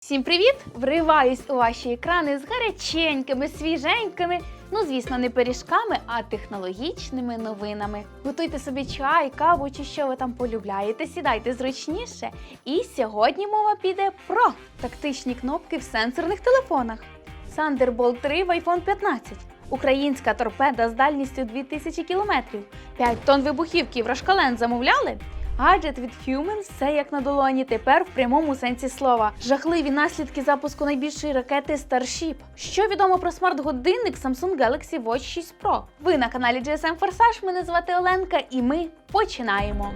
Всім привіт! Вриваюсь у ваші екрани з гаряченькими, свіженькими, ну звісно, не пиріжками, а технологічними новинами. Готуйте собі чай, каву чи що ви там полюбляєте, сідайте зручніше. І сьогодні мова піде про тактичні кнопки в сенсорних телефонах. Thunderbolt 3 в iPhone 15. Українська торпеда з дальністю 2000 км. 5 тонн вибухівки в Рашкален замовляли? Гаджет від Human все як на долоні, тепер в прямому сенсі слова. Жахливі наслідки запуску найбільшої ракети Starship. Що відомо про смарт-годинник Samsung Galaxy Watch 6 Pro? Ви на каналі GSM Forsage, мене звати Оленка, і ми починаємо.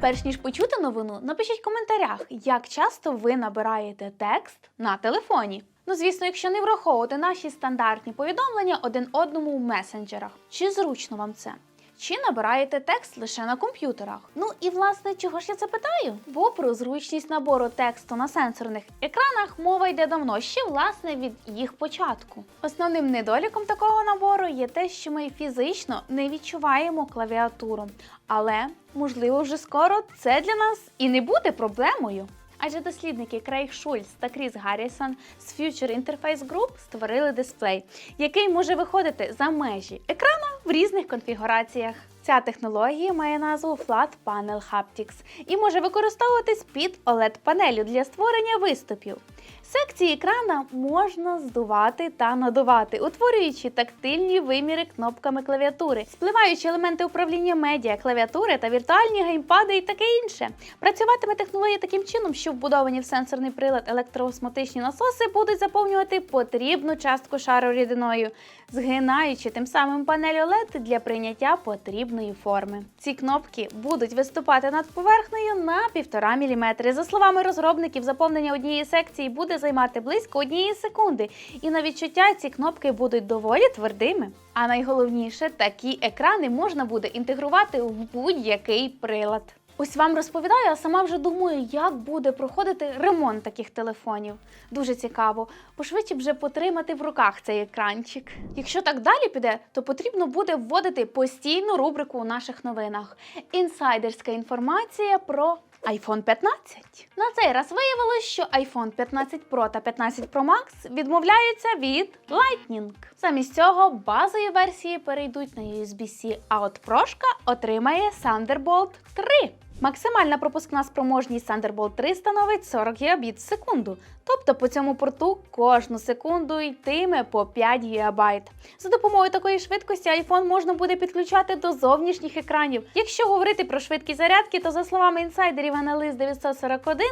Перш ніж почути новину, напишіть в коментарях, як часто ви набираєте текст на телефоні. Ну, звісно, якщо не враховувати наші стандартні повідомлення один одному в месенджерах. Чи зручно вам це? Чи набираєте текст лише на комп'ютерах? Ну і власне, чого ж я це питаю? Бо про зручність набору тексту на сенсорних екранах мова йде давно, ще власне від їх початку. Основним недоліком такого набору є те, що ми фізично не відчуваємо клавіатуру, але можливо вже скоро це для нас і не буде проблемою. Адже дослідники Крейг Шульц та Кріс Гаррісон з Future Interface Group створили дисплей, який може виходити за межі екрана в різних конфігураціях. Ця технологія має назву Flat Panel Haptics і може використовуватись під OLED-панелю для створення виступів. Секції екрана можна здувати та надувати, утворюючи тактильні виміри кнопками клавіатури, спливаючи елементи управління медіа, клавіатури та віртуальні геймпади і таке інше. Працюватиме технологія таким чином, що вбудовані в сенсорний прилад електроосмотичні насоси будуть заповнювати потрібну частку шару рідиною, згинаючи тим самим панель OLED для прийняття потрібної форми. Ці кнопки будуть виступати над поверхнею на 1,5 мм. За словами розробників, заповнення однієї секції буде займати близько однієї секунди, і на відчуття ці кнопки будуть доволі твердими. А найголовніше, такі екрани можна буде інтегрувати в будь-який прилад. Ось вам розповідаю, а сама вже думаю, як буде проходити ремонт таких телефонів. Дуже цікаво. Пошвидше вже потримати в руках цей екранчик. Якщо так далі піде, то потрібно буде вводити постійну рубрику у наших новинах. Інсайдерська інформація про iPhone 15. На цей раз виявилось, що iPhone 15 Pro та 15 Pro Max відмовляються від Lightning. Замість цього базові версії перейдуть на USB-C, а от прошка отримає Thunderbolt 3. Максимальна пропускна спроможність Thunderbolt 3 становить 40 Гбіт в секунду. Тобто по цьому порту кожну секунду йтиме по 5 ГБ. За допомогою такої швидкості iPhone можна буде підключати до зовнішніх екранів. Якщо говорити про швидкість зарядки, то за словами інсайдерів аналіз 941,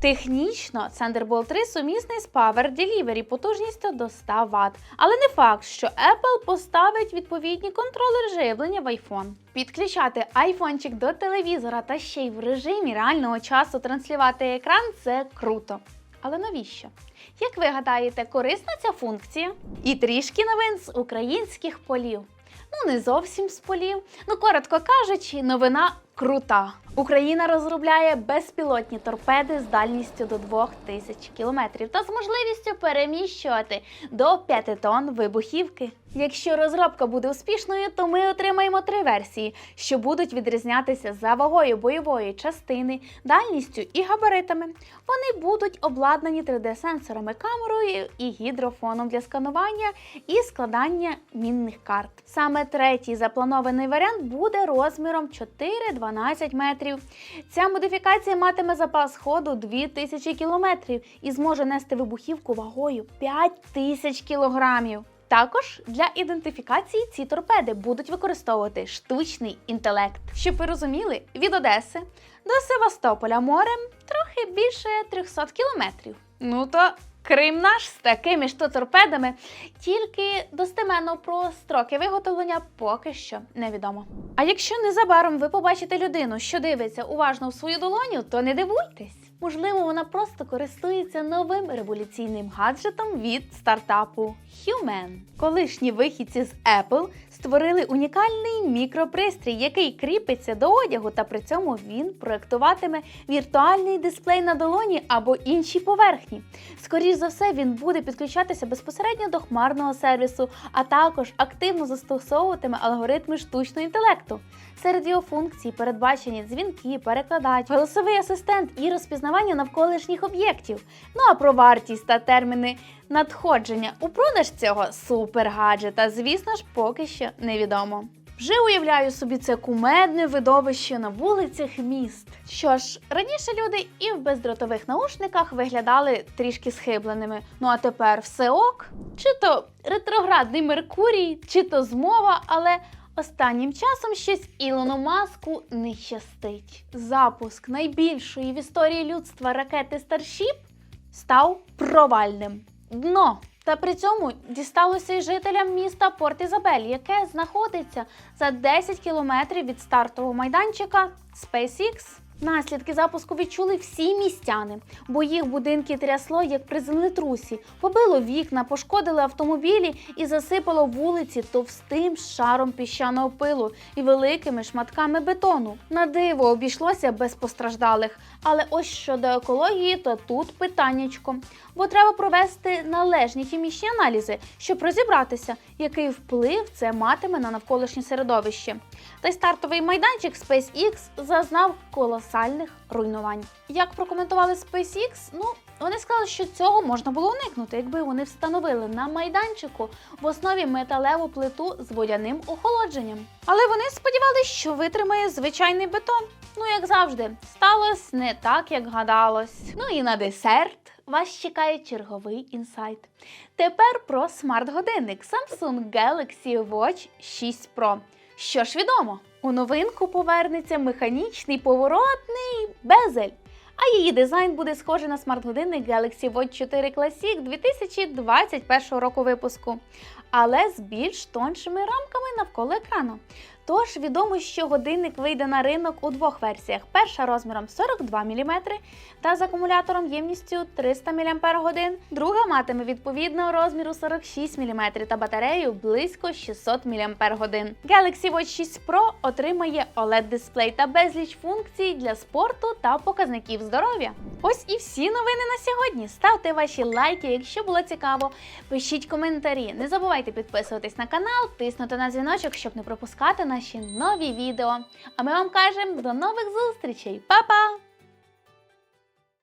технічно Thunderbolt 3 сумісний з Power Delivery потужністю до 100 Вт. Але не факт, що Apple поставить відповідні контролери живлення в iPhone. Підключати айфончик до телевізора та ще й в режимі реального часу транслювати екран це круто. Але навіщо? Як ви гадаєте, корисна ця функція? І трішки новин з українських полів. Ну, не зовсім з полів. Ну, коротко кажучи, новина крута. Україна розробляє безпілотні торпеди з дальністю до 2000 км та з можливістю переміщувати до 5 тонн вибухівки. Якщо розробка буде успішною, то ми отримаємо три версії, що будуть відрізнятися за вагою бойової частини, дальністю і габаритами. Вони будуть обладнані 3D-сенсорами, камерою і гідрофоном для сканування і складання мінних карт. Саме третій запланований варіант буде розміром 4-12 метрів. Ця модифікація матиме запас ходу 2000 кілометрів і зможе нести вибухівку вагою 5000 кілограмів. Також для ідентифікації ці торпеди будуть використовувати штучний інтелект. Щоб ви розуміли, від Одеси до Севастополя морем трохи більше 300 кілометрів. Ну то Крим наш з такими ж то торпедами, тільки достеменно про строки виготовлення поки що невідомо. А якщо незабаром ви побачите людину, що дивиться уважно в свою долоню, то не дивуйтесь. Можливо, вона просто користується новим революційним гаджетом від стартапу Human. Колишні вихідці з Apple створили унікальний мікропристрій, який кріпиться до одягу, та при цьому він проектуватиме віртуальний дисплей на долоні або іншій поверхні. Скоріш за все, він буде підключатися безпосередньо до хмарного сервісу, а також активно застосовуватиме алгоритми штучного інтелекту. Серед його функцій передбачені дзвінки, перекладач, голосовий асистент і розпізнавання навколишніх об'єктів. Ну а про вартість та терміни надходження у продаж цього супергаджета, звісно ж, поки що невідомо. Вже уявляю собі це кумедне видовище на вулицях міст. Що ж, раніше люди і в бездротових наушниках виглядали трішки схибленими. Ну а тепер все ок. Чи то ретроградний Меркурій, чи то змова, але Останнім часом щось Ілону Маску не щастить. Запуск найбільшої в історії людства ракети Starship став провальним. Дно. Та при цьому дісталося й жителям міста Порт Ізабель, яке знаходиться за 10 кілометрів від стартового майданчика SpaceX. Наслідки запуску відчули всі містяни, бо їх будинки трясло як при землетрусі, побило вікна, пошкодили автомобілі і засипало вулиці товстим шаром піщаного пилу і великими шматками бетону. На диво обійшлося без постраждалих. Але ось щодо екології, то тут питаннячко. Бо треба провести належні хімічні аналізи, щоб розібратися, який вплив це матиме на навколишнє середовище. Та й стартовий майданчик SpaceX зазнав колосальних руйнувань. Як прокоментували SpaceX, ну вони сказали, що цього можна було уникнути, якби вони встановили на майданчику в основі металеву плиту з водяним охолодженням. Але вони сподівалися, що витримає звичайний бетон. Ну, як завжди, сталося не так, як гадалось. Ну і на десерт вас чекає черговий інсайт. Тепер про смарт-годинник Samsung Galaxy Watch 6 Pro. Що ж відомо, у новинку повернеться механічний поворотний безель. А її дизайн буде схожий на смарт-годинник Galaxy Watch 4 Classic 2021 року випуску, але з більш тоншими рамками навколо екрану. Тож відомо, що годинник вийде на ринок у двох версіях: перша розміром 42 мм та з акумулятором ємністю 300 мАч, друга матиме відповідного розміру 46 мм та батарею близько 600 мАч. Galaxy Watch 6 Pro отримає OLED-дисплей та безліч функцій для спорту та показників здоров'я. Ось і всі новини на сьогодні. Ставте ваші лайки, якщо було цікаво. Пишіть коментарі. Не забувайте підписуватись на канал, тиснути на дзвіночок, щоб не пропускати наші нові відео. А ми вам кажемо до нових зустрічей. Па-па!